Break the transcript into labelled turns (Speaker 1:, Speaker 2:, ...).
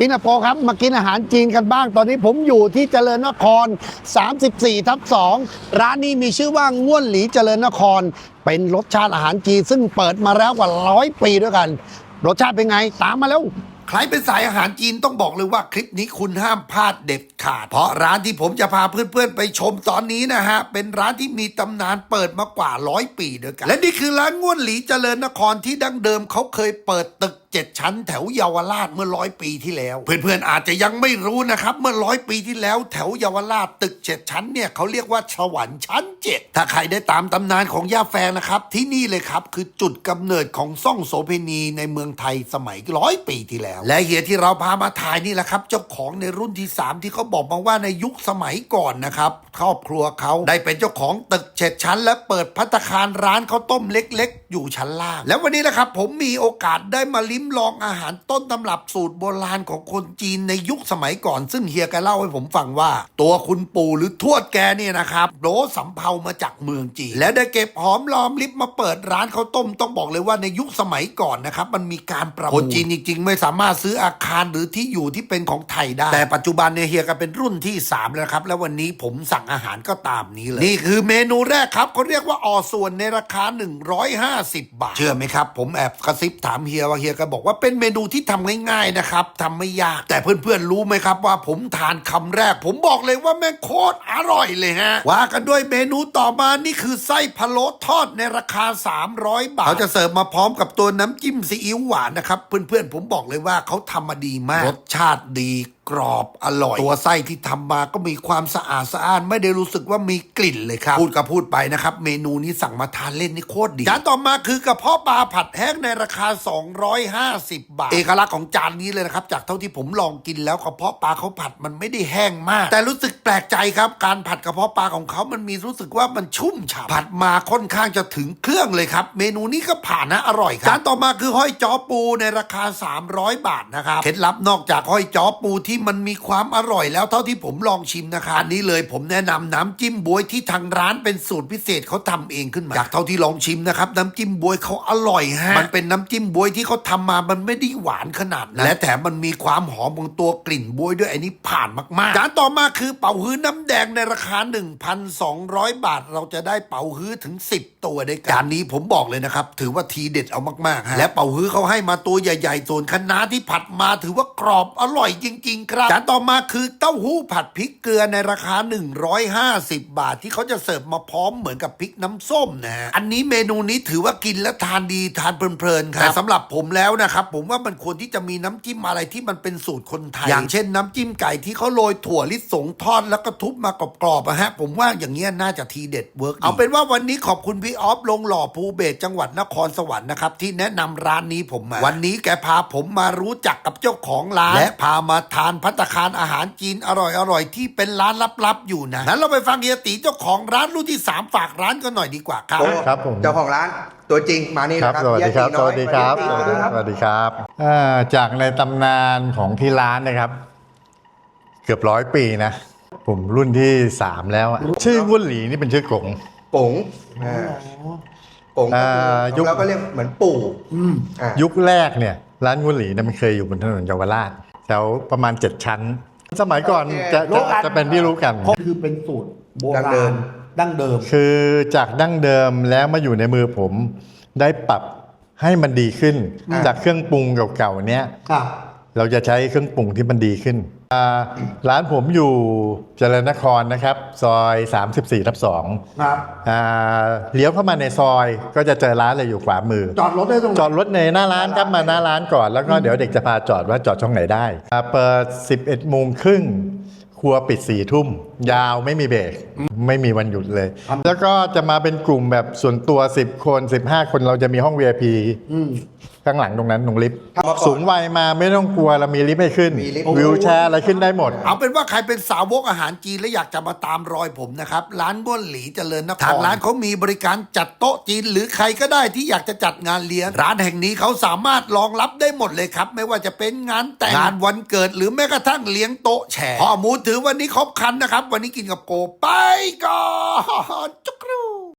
Speaker 1: พี่นโปครับมากินอาหารจีนกันบ้าง ตอนนี้ผมอยู่ที่เจริญนคร 34ทับ2ร้านนี้มีชื่อว่าง่วนหลีเจริญนคร เป็นรสชาติอาหารจีนซึ่งเปิดมาแล้วกว่าร้อยปีด้วยกัน รสชาติเป็นไงตามมาแล้ว
Speaker 2: ใครเป็นสายอาหารจีนต้องบอกเลยว่าคลิปนี้คุณห้ามพลาดเด็ดขาด เพราะร้านที่ผมจะพาเพื่อนๆไปชมตอนนี้นะฮะ เป็นร้านที่มีตำนานเปิดมากว่าร้อยปีด้วยกัน และนี่คือร้านง่วนหลีเจริญนครที่ดั้งเดิมเขาเคยเปิดตึกเจ็ดชั้นแถวเยาวราชเมื่อร้อยปีที่แล้ว เพื่อนๆอาจจะยังไม่รู้นะครับ เมื่อร้อยปีที่แล้วแถวเยาวราชตึกเจ็ดชั้นเนี่ยเขาเรียกว่าสวรรค์ชั้นเจ็ดถ้าใครได้ตามตำนานของย่าแฟงนะครับ ที่นี่เลยครับคือจุดกำเนิดของซ่องโสเพณีในเมืองไทยสมัยร้อยปีที่แล้ว และเฮียที่เราพามาถ่ายนี่แหละครับ เจ้าของในรุ่นที่ 3 ที่เขาบอกมาว่าในยุคสมัยก่อนนะครับครอบครัวเขาได้เป็นเจ้าของตึกเจ็ดชั้น และเปิดพัตตาคารร้านข้าวต้มเล็ก ๆ อยู่ชั้นล่าง แล้ววันนี้แหละครับผมมีโอกาสได้มาลิ้มลองอาหารต้นตำรับสูตรโบราณของคนจีนในยุคสมัยก่อน ซึ่งเฮียแกเล่าให้ผมฟังว่า ตัวคุณปู่หรือทวดแกเนี่ยนะครับโดสำเภามาจากเมืองจีน และได้เก็บหอมรอมริบมาเปิดร้านข้าวต้มต้องบอกเลยว่าในยุคสมัยก่อนนะครับมันมีการประมูลคนจีนจริง ๆ ไม่สามารถซื้ออาคารหรือที่อยู่ที่เป็นของไทยได้แต่ปัจจุบันเนี่ยเฮียก็เป็นรุ่นที่ 3 แล้วครับ แล้ววันนี้ผมสั่งอาหารก็ตามนี้เลย นี่คือเมนูแรกครับเขาเรียกว่าออส่วนในราคา 150 บาท เชื่อไหมครับ ผมแอบกระซิบถามเฮียว่าเฮียก็บอกว่าเป็นเมนูที่ทำง่ายๆนะครับทำไม่ยาก แต่เพื่อนๆรู้ไหมครับว่าผมทานคำแรก ผมบอกเลยว่าแม่งโคตรอร่อยเลยฮะว่ากันด้วยเมนูต่อมานี่คือไส้พะโล้ทอดในราคา 300 บาทเขาจะเสิร์ฟมาพร้อมกับตัวน้ำจิ้มซีอิ๊วหวานนะครับเพื่อนๆผมบอกเลยว่าเขาทำมาดีมากรสชาติดี กรอบอร่อย ตัวไส้ที่ทำมาก็มีความสะอาดสะอ้านไม่ได้รู้สึกว่ามีกลิ่นเลยครับ พูดก็พูดไปนะครับ เมนูนี้สั่งมาทานเล่นนี่โคตรดีจานต่อมาคือกระเพาะปลาผัดแห้งในราคา 250 บาท เอกลักษณ์ของจานนี้เลยนะครับ จากเท่าที่ผมลองกินแล้วกระเพาะปลาเขาผัดมันไม่ได้แห้งมาก แต่รู้สึกแปลกใจครับการผัดกระเพาะปลาของเขามันมีรู้สึกว่ามันชุ่มฉ่ำผัดมาค่อนข้างจะถึงเครื่องเลยครับ เมนูนี้ก็ผ่านนะอร่อยครับจานต่อมาคือห้อยจ้อปูในราคา 300 บาทนะครับเคล็ดลับนอกจากห้อยจ้อปูที่มันมีความอร่อยแล้วเท่าที่ผมลองชิมนะครับอันนี้เลยผมแนะนำน้ำจิ้มบวยที่ทางร้านเป็นสูตรพิเศษเขาทำเองขึ้นมาจากเท่าที่ลองชิมนะครับน้ำจิ้มบวยเขาอร่อยฮะมันเป็นน้ำจิ้มบวยที่เขาทำมา มันไม่ได้หวานขนาดนั้นและแถมมันมีความหอมของตัวกลิ่นบวยด้วยอันนี้ผ่านมากๆจานต่อมาคือเป่าฮื้อน้ำแดงในราคา 1,200 บาท เราจะได้เป่าฮื้อถึง 10 ตัวด้วยกันจานนี้ผมบอกเลยนะครับถือว่าทีเด็ดเอามากๆฮะและเป่าฮื้อเขาให้มาตัวใหญ่ๆส่วนคะน้าที่ผัดมาถือว่ากรอบอร่อยจริง ๆครับจานต่อมาคือเต้าหู้ผัดพริกเกลือในราคา 150 บาทที่เขาจะเสิร์ฟมาพร้อมเหมือนกับพริกน้ำส้มนะฮะอันนี้เมนูนี้ถือว่ากินและทานดีทานเพลินๆครับแต่สำหรับผมแล้วนะครับผมว่ามันควรที่จะมีน้ำจิ้มอะไรที่มันเป็นสูตรคนไทย อย่างเช่นน้ำจิ้มไก่ที่เขาโรยถั่วลิสงทอดแล้วก็ทุบมากรอบๆอะฮะผมว่าอย่างเงี้ยน่าจะทีเด็ดเวิร์กเอาเป็นว่าวันนี้ขอบคุณพี่ออฟลงหล่อภูเบศจังหวัดนครสวรรค์นะครับที่แนะนำร้านนี้ผมมาวันนี้แกพาผมมารู้จักกับเจ้าของร้านและพามาทานพัตตาคารอาหารจีนอร่อยๆที่เป็นร้านลับๆอยู่นะนั้นเราไปฟังเฮียตีเจ้าของร้านรุ่นที่สามฝากร้านกันหน่อยดีกว่าครับ
Speaker 3: โอ้
Speaker 4: ครับผม
Speaker 3: เจ้าของร้านตัวจริงมานี่
Speaker 4: ครับ
Speaker 3: นะ
Speaker 4: สวัสดีครับ
Speaker 3: เฮี
Speaker 4: ส
Speaker 3: ย
Speaker 4: วัสดีครับ
Speaker 3: ตีน้อย
Speaker 4: สวัสดีครับอ่าจากในตำนานของที่ร้านนะครับ เกือบร้อยปีนะ ผมรุ่นที่สามแล้วอะชื่อวุ้นหลีนี่เป็นชื่อกง
Speaker 3: ป๋งอ่าป๋งก็
Speaker 4: อ่ายุ
Speaker 3: คือ
Speaker 4: ค
Speaker 3: เราก็เรียกเหมือนปู่อ่า
Speaker 4: ยุคแรกเนี่ย ร้านวุ้นหลีเนี่ยมันเคยอยู่บนถนนเยาวราช แถวประมาณเจ็ดชั้น สมัยก่อนจะจะจะเป็นที่รู้กัน
Speaker 1: คือเป็นสูตรโบ
Speaker 3: ดั้ง
Speaker 1: รา
Speaker 3: เดิ
Speaker 1: ณ
Speaker 3: ม
Speaker 1: ดั้งเดิม
Speaker 4: คือจากดั้งเดิมแล้วมาอยู่ในมือผมได้ปรับให้มันดีขึ้น
Speaker 3: อ่า
Speaker 4: จากเครื่องปรุงเก่าๆเนี้ย
Speaker 1: ครับ
Speaker 4: เราจะใช้เครื่องปรุงที่มันดีขึ้นอ่า ร้านผมอยู่เจริญนครนะครับ ซอย 34ทับ2
Speaker 1: ครับ
Speaker 4: อ่าเลี้ยวเข้ามาในซอยก็จะเจอร้านเลยอยู่ขวามือ
Speaker 1: จอดรถได้ตรงไหน
Speaker 4: จอดรถในหน้าร้านครับมาหน้าร้านก่อน แล้วก็เดี๋ยวเด็กจะพาจอดว่าจอดช่องไหนได้อ่าเปิด 11โมงครึ่งครัวปิด4ทุ่ม ยาวไม่มีเบรก ไม่มีวันหยุดเลย แล้วก็จะมาเป็นกลุ่มแบบส่วนตัว 10 คน 15 คนเราจะมีห้อง VIP ข้างหลังตรงนั้นตรงลิฟต์
Speaker 3: ครับ
Speaker 4: สูงวัยมาไม่ต้องกลัวเรามีลิฟต์ให้ขึ้น
Speaker 3: มีลิฟต์
Speaker 4: วิวแชร์อะไรขึ้นได้หมด
Speaker 2: เอาเป็นว่าใครเป็นสาวกอาหารจีนและอยากจะมาตามรอยผมนะครับ ร้านบ้วนหลีเจริญนครทางร้านเขามีบริการจัดโต๊ะจีน หรือใครก็ได้ที่อยากจะจัดงานเลี้ยง ร้านแห่งนี้เขาสามารถรองรับได้หมดเลยครับ ไม่ว่าจะเป็นงานแต่งงานวันเกิด หรือแม้กระทั่งเลี้ยงโต๊ะแชร์ข้อมูลถือวันนี้ครบครันนะครับ วันนี้กินกับโกไปก่อนจุ๊บ